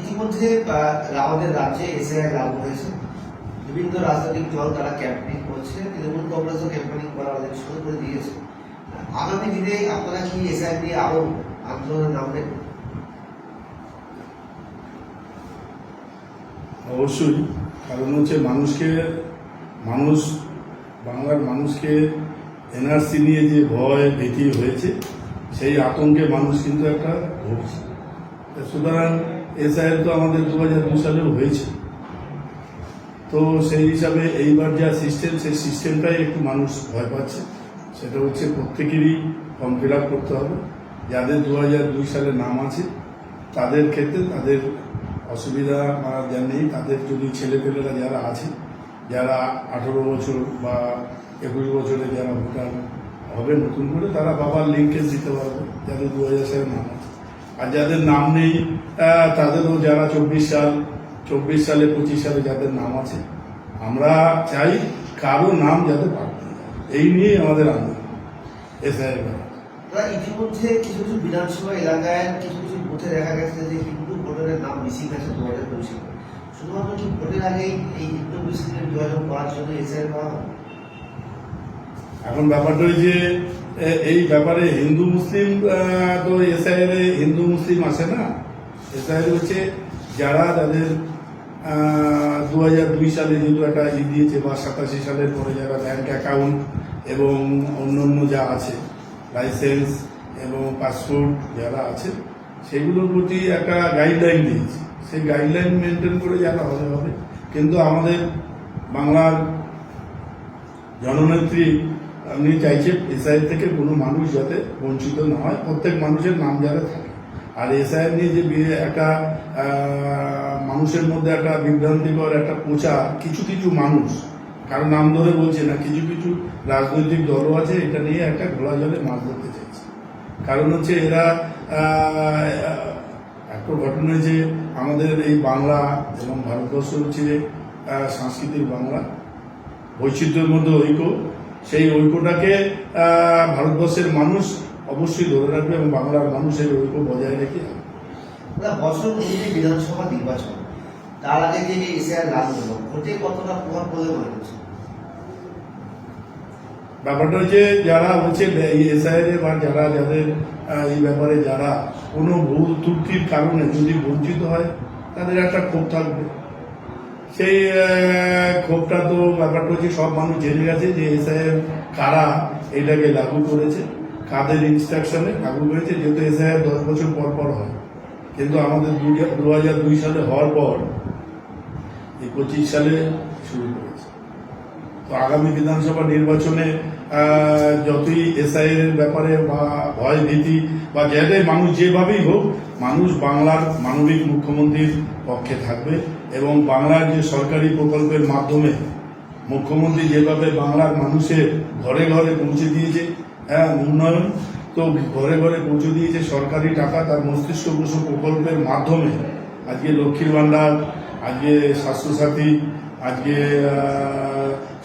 ইতিমধ্যে আমাদের রাজ্যে এসআইআর লাগু হয়েছে। বিভিন্ন রাজনৈতিক দল তারা ক্যাম্পেনিং করছে, তৃণমূল কংগ্রেসও ক্যাম্পেনিং করা অনেক শুরু করে দিয়েছে। আগামী দিনে আপনারা কি এসআইআর নিয়ে আরও আন্দোলনে নামবেন? অবশ্যই। কারণ হচ্ছে মানুষকে, মানুষ, বাংলার মানুষকে এনআরসি নিয়ে যে ভয়, ভীতি হয়েছে, সেই আতঙ্কে মানুষ কিন্তু একটা ভুগছে। সুতরাং এসআইএল তো আমাদের দু হাজার দু সালেও হয়েছে। তো সেই হিসাবে এইবার যা সিস্টেম সেই সিস্টেমটাই একটু মানুষ ভয় পাচ্ছে। সেটা হচ্ছে প্রত্যেকেরই ফর্ম ফিল আপ করতে হবে। যাদের দু হাজার দুই সালে নাম আছে, তাদের ক্ষেত্রে তাদের অসুবিধা বা যা নেই, তাদের যদি ছেলেপেলেরা যারা আছে, যারা আঠেরো বছর বা একুশ বছরে যারা ভোটার হবে নতুন করে, তারা বাবার লিঙ্কেজ দিতে পারবে, যাদের দু হাজার সালে নাম আছে। আর যাদের নাম নেই তাদেরও যারা চব্বিশ সাল চব্বিশ সালে পঁচিশ সালে যাদের নাম আছে আমরা চাই কারও নাম যাতে বাদ এই নিয়ে আমাদের আন্দোলন। এসআই দাদা ইতিমধ্যে কিছু কিছু বিধানসভা এলাকায় কিছু কিছু বুথে দেখা গেছে যে হিন্দু ভোটারের নাম মিসিং আছে দু হাজার দুই সালে শুধুমাত্র কি ভোটের আগেই এই হিন্দু মুসলিমের বিভাজন করার জন্য এসআইআর করা এখন ব্যাপারটা ওই যে এই ব্যাপারে হিন্দু, মুসলিম তো এসআইয়ের, হিন্দু, মুসলিম আসে না? এসআইয়ের হচ্ছে যারা তাদের দু হাজার দুই সালে যেহেতু একটা ই দিয়েছে বা সাতাশি সালের পরে যারা ব্যাংক অ্যাকাউন্ট এবং অন্যান্য যা আছে লাইসেন্স এবং পাসপোর্ট যারা আছে, সেগুলোর প্রতি একটা গাইডলাইন দিয়েছে। সেই গাইডলাইন মেনটেন করে যারা হবে হবে। কিন্তু আমাদের বাংলার জননেত্রী আপনি চাইছেন এসআই থেকে কোনো মানুষ যাতে বঞ্চিত না হয়, প্রত্যেক মানুষের নাম যাতে থাকে। আর এসআই নিয়ে যে একটা মানুষের মধ্যে একটা বিভ্রান্তিকর একটা প্রচার, কিছু কিছু মানুষ, কারও নাম ধরে বলছে না, কিছু কিছু রাজনৈতিক দলও আছে, এটা নিয়ে একটা ঘোলা জলে মাছ ধরতে চাইছে। কারণ হচ্ছে এরা একটা ঘটনা যে আমাদের এই বাংলা এবং ভারতবর্ষ হচ্ছে সাংস্কৃতিক বাংলা, বৈচিত্র্যের মধ্যে ঐক্য সেই ঐক্যটাকে আহ, ভারতবর্ষের মানুষ অবশ্যই ধরে রাখবে এবং বাংলার মানুষের ঐক্য বজায় রেখে বছর বিধানসভা নির্বাচন। তার আগে যে এসআইআর লাগু হলো। ভোটে কতটা প্রভাব পড়বে মনে হচ্ছে ব্যাপারটা হচ্ছে যারা হচ্ছে এই এসআইএ বা যারা যাদের এই ব্যাপারে যারা কোনো ভুল ত্রুটির কারণে যদি বঞ্চিত হয় তাদের একটা ক্ষোভ থাকবে। সেই ক্ষোভটা তো ব্যাপারটা হচ্ছে সব মানুষ জেনে গেছে যে এস আই কারা এটাকে লাগু করেছে, কাদের ইনস্ট্রাকশনে লাগু করেছে, যেহেতু এসআইএ দশ বছর পর পর হয়। কিন্তু আমাদের দু হাজার দুই সালে হওয়ার পর এই পঁচিশ সালে শুরু করেছে। তো আগামী বিধানসভা নির্বাচনে যতই এসআই এর ব্যাপারে বা ভয়, ভীতি বা যাতে মানুষ যেভাবেই হোক, মানুষ বাংলার মানবিক মুখ্যমন্ত্রীর পক্ষে থাকবে এবং বাংলার যে সরকারি প্রকল্পের মাধ্যমে মুখ্যমন্ত্রী যেভাবে বাংলার মানুষের ঘরে ঘরে পৌঁছে দিয়েছে হ্যাঁ উন্নয়ন, তো ঘরে ঘরে পৌঁছে দিয়েছে সরকারি টাকা তার মস্তিষ্ক বসু প্রকল্পের মাধ্যমে। আজকে লক্ষ্মীর ভাণ্ডার, আজকে স্বাস্থ্যসাথী, আজকে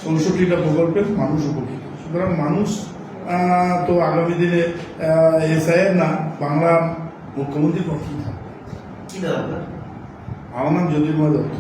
চৌষট্টিটা প্রকল্পের মানুষ উপকৃত। সুতরাং মানুষ তো আগামী দিনে এসআইয়ের না বাংলা মুখ্যমন্ত্রী পক্ষেই থাকবে। আমার নাম জ্যোতির্ময় দত্ত।